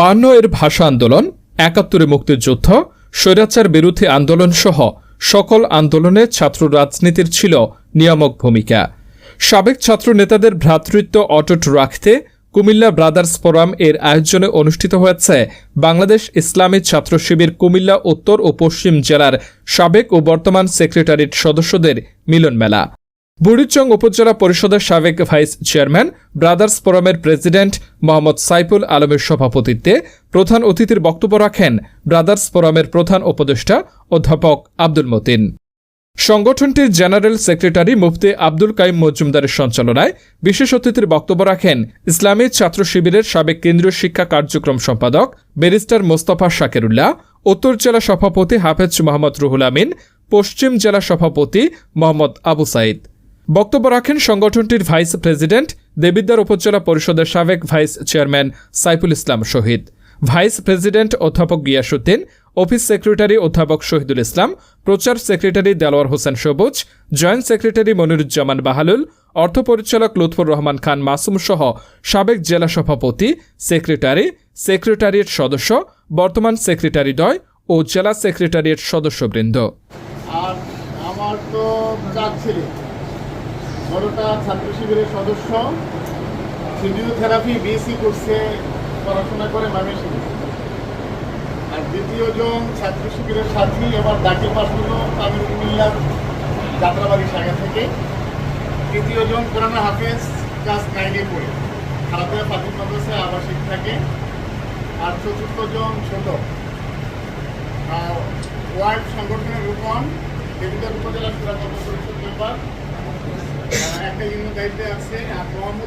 বান্ন এর ভাষা আন্দোলন, একাত্তরে মুক্তিযুদ্ধ, স্বৈরাচার বিরোধী আন্দোলন সহ সকল আন্দোলনে ছাত্র রাজনীতির ছিল নিয়ামক ভূমিকা। সাবেক ছাত্র নেতাদের ভ্রাতৃত্ব অটুট রাখতে কুমিল্লা ব্রাদার্স ফোরাম এর আয়োজনে অনুষ্ঠিত হয়েছে বাংলাদেশ ইসলামী ছাত্র শিবির কুমিল্লা উত্তর ও পশ্চিম জেলার সাবেক ও বর্তমান সেক্রেটারিট সদস্যদের মিলন মেলা বুড়িচং উপজেলা পরিষদের সাবেক ভাইস চেয়ারম্যান, ব্রাদার্স ফোরামের প্রেসিডেন্ট মোহাম্মদ সাইফুল আলমের সভাপতিত্বে প্রধান অতিথির বক্তব্য রাখেন ব্রাদার্স ফোরামের প্রধান উপদেষ্টা অধ্যাপক আব্দুল মতিন। সংগঠনটির জেনারেল সেক্রেটারি মুফতি আব্দুল কাইম মজুমদারের সঞ্চালনায় বিশেষ অতিথির বক্তব্য রাখেন ইসলামী ছাত্র শিবিরের সাবেক কেন্দ্রীয় শিক্ষা কার্যক্রম সম্পাদক ব্যারিস্টার মোস্তফা শাকেরুল্লাহ, উত্তর জেলা সভাপতি হাফেজ মোহাম্মদ রুহুল আমিন, পশ্চিম জেলা সভাপতি মোহাম্মদ আবু সাইদ। বক্তব্য রাখেন সংগঠনটির ভাইস প্রেসিডেন্ট, দেবিদ্বার উপজেলা পরিষদের সাবেক vice chairman Saiful Islam Shahid. Vice president অধ্যাপক গিয়াসুদ্দিন অফিস সেক্রেটারি অধ্যাপক শহীদুল ইসলাম, প্রচার সেক্রেটারি দেলোয়ার হোসেন সবুজ, জয়েন্ট সেক্রেটারি মনিরুজ্জামান বাহালুল, অর্থ পরিচালক লুৎফর রহমান খান মাসুম সহ সাবেক জেলা সভাপতি, সেক্রেটারি, সেক্রেটারিয়েট সদস্য, বর্তমান সেক্রেটারিদ্বয় ও জেলা সেক্রেটারিয়েট সদস্যবৃন্দ। আর আমার তো বড়টা ছাত্র শিবিরের সদস্য। ফিজিওথেরাপি বিএসসি করছে পড়াশোনা করে ময়মনসিংহে আর দ্বিতীয় জন ছাত্র শিবিরের সাথী, এবার দাখিল পাশ তামিল কুমিল্লার যাত্রাবাড়ি শাখা থেকে। তৃতীয় জন কোরআন হাফেজ, ক্লাস নাইনে পড়ে। খারাপের ফাতিম মাদ্রাসায় আবাসিক থাকে। আর চতুর্থ জন ছোট। ওয়ার্ড সংগঠনের রূপন দেবিদার উপজেলা সুরাকর্ম পরিষদ member. que a não deve a forma